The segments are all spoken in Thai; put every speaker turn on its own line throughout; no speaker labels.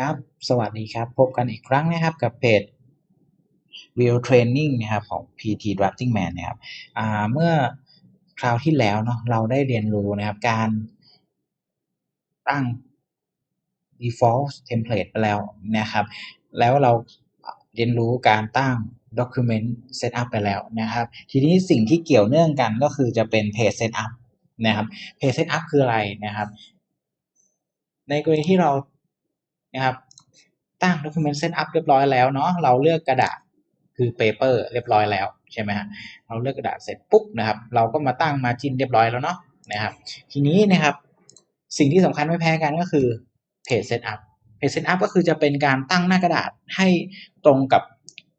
ครับ สวัสดีครับ พบกันอีกครั้งนะครับกับเพจ Real Training นะครับของ PT Drafting Man นะครับเมื่อคราวที่แล้วเนาะเราได้เรียนรู้นะครับการตั้ง default template ไปแล้วนะครับ แล้วเราเรียนรู้การตั้ง document setup ไปแล้วนะครับ ทีนี้สิ่งที่เกี่ยวเนื่องกันก็คือจะเป็น page setup นะครับ page setup คืออะไรนะครับ ในกรณีที่เรา นะครับตั้ง document setup เรียบร้อยแล้วเนาะเราเลือกกระดาษคือ paper เรียบร้อยแล้วใช่ไหมฮะเราเลือกกระดาษเสร็จปุ๊บนะครับ เราก็มาตั้ง margin เรียบร้อยแล้วเนาะนะครับ ทีนี้นะครับสิ่งที่สำคัญไม่แพ้กันก็คือ page setup page setup ก็คือจะเป็นการตั้งหน้ากระดาษให้ตรงกับ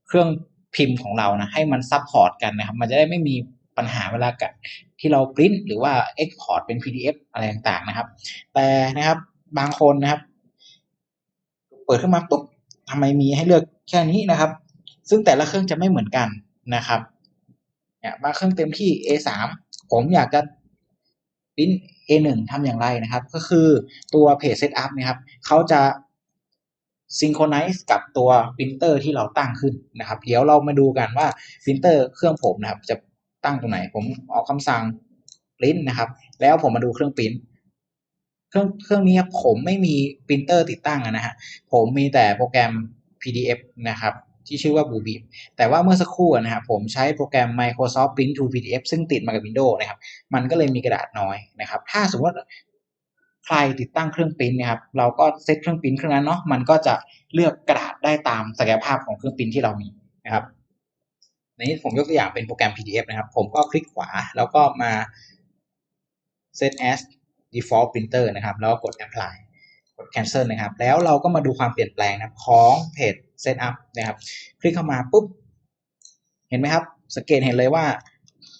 เครื่องพิมพ์ของเรานะให้มันซับพอร์ตกันนะครับ มันจะได้ไม่มีปัญหาเวลากับที่เราปริ้นหรือว่า export เป็น PDF อะไรต่างๆนะครับ แต่นะครับบางคนนะครับ เปิดขึ้นมาปุ๊บทำไมมีให้เลือกแค่นี้นะครับ ซึ่งแต่ละเครื่องจะไม่เหมือนกันนะครับเนี่ยบางเครื่องเต็มที่ A3 ผมอยากจะปริ้น A1 ทำอย่างไรนะครับ ก็คือตัว Page Setup นะครับเขาจะ synchronize กับตัวปรินเตอร์ที่เราตั้งขึ้นนะครับ เดี๋ยวเรามาดูกันว่าปรินเตอร์เครื่องผมนะครับ จะตั้งตรงไหน ผมออกคำสั่งปริ้นนะครับ แล้วผมมาดูเครื่องปริ้น เครื่องเครื่องนี้ผมไม่มีปรินเตอร์ติดตั้งนะฮะผมมีแต่โปรแกรม PDF นะครับที่ชื่อว่า Bluebeam แต่ว่าเมื่อสักครู่นะครับผมใช้โปรแกรม Microsoft Print to PDF ซึ่งติดมากับ Windows นะครับ มันก็เลยมีกระดาษน้อยนะครับ ถ้าสมมติใครติดตั้งเครื่องปริ้นนะครับ เราก็เซตเครื่องปริ้นเครื่องนั้นเนาะมันก็จะเลือกกระดาษได้ตามศักยภาพของเครื่องปริ้นที่เรามีนะครับในนี้ผมยกตัวอย่างเป็นโปรแกรม PDF นะครับ ผมก็คลิกขวาแล้วก็มา set as default printer นะครับ แล้วกด apply กด cancel นะครับ แล้วเราก็มาดูความเปลี่ยนแปลงนะครับของเพจ setup นะครับ คลิกเข้ามาปุ๊บ เห็นไหมครับ สังเกตเห็นเลยว่า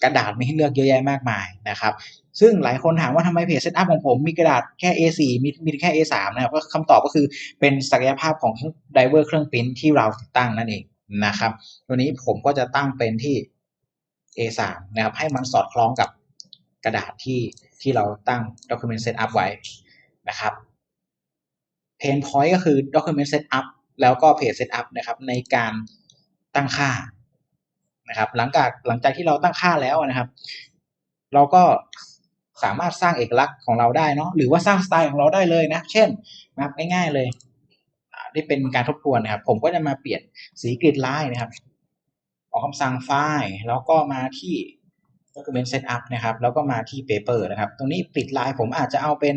กระดาษมีให้เลือกเยอะแยะมากมายนะครับ ซึ่งหลายคนถามว่าทำไมเพจ setup ของผมมีกระดาษแค่ A4 มีมีแค่ A3 นะครับก็คำตอบก็คือเป็นศักยภาพของไดเวอร์เครื่องปริ้นที่เราติดตั้งนั่นเองนะครับ ตัวนี้ผมก็จะตั้งเป็นที่ A3 นะครับ ให้มันสอดคล้องกับ กระดาษที่ที่เราตั้ง document setup ไว้นะครับ pain point ก็คือ document setup แล้วก็ page setup นะครับในการตั้งค่านะครับ หลังจากหลังจากที่เราตั้งค่าแล้วนะครับ เราก็สามารถสร้างเอกลักษณ์ของเราได้เนาะหรือว่าสร้างสไตล์ของเราได้เลยนะ เช่นนะครับง่ายๆเลยได้เป็นการทบทวนนะครับ ผมก็จะมาเปลี่ยนสีกริดไลายนะครับ ออกคำสั่งไฟล์แล้วก็มาที่ document setup นะครับ แล้วก็มาที่ paper นะครับ ตรงนี้ปิดลายผมอาจจะเอาเป็น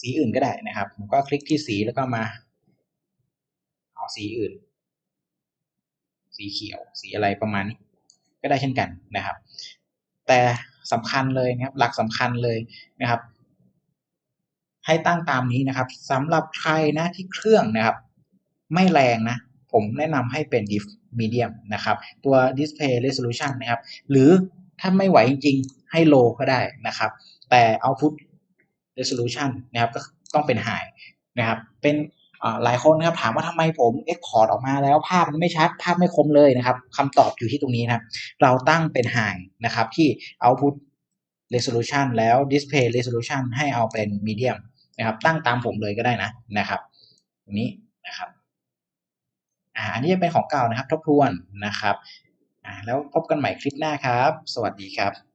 สีอื่นก็ได้นะครับ ผมก็คลิกที่สีแล้วก็มา เอาสีอื่น สีเขียว สีอะไรประมาณนี้ ก็ได้เช่นกันนะครับ แต่สำคัญเลยนะครับ หลักสำคัญเลยนะครับ ให้ตั้งตามนี้นะครับสำหรับใครนะที่เครื่องนะครับ ไม่แรงนะ ผมแนะนำให้เป็น diff medium นะครับ ตัว display resolution นะครับ หรือถ้าไม่ไหวจริงๆ ให้ low ก็ได้นะครับ แต่ output resolution นะครับก็ต้องเป็น high นะครับ เป็นหลายคนนะครับถามว่าทำไมผม export ออกมาแล้วภาพมันไม่ชัด ภาพไม่คมเลยนะครับคำตอบอยู่ที่ตรงนี้นะครับ เราตั้งเป็น high นะครับที่ output resolution แล้ว display resolution ให้เอาเป็น medium นะครับ ตั้งตามผมเลยก็ได้นะนะครับตรงนี้นะครับ อันนี้จะเป็นของเก่านะครับ ทบทวนนะครับแล้วพบกันใหม่คลิปหน้าครับ สวัสดีครับ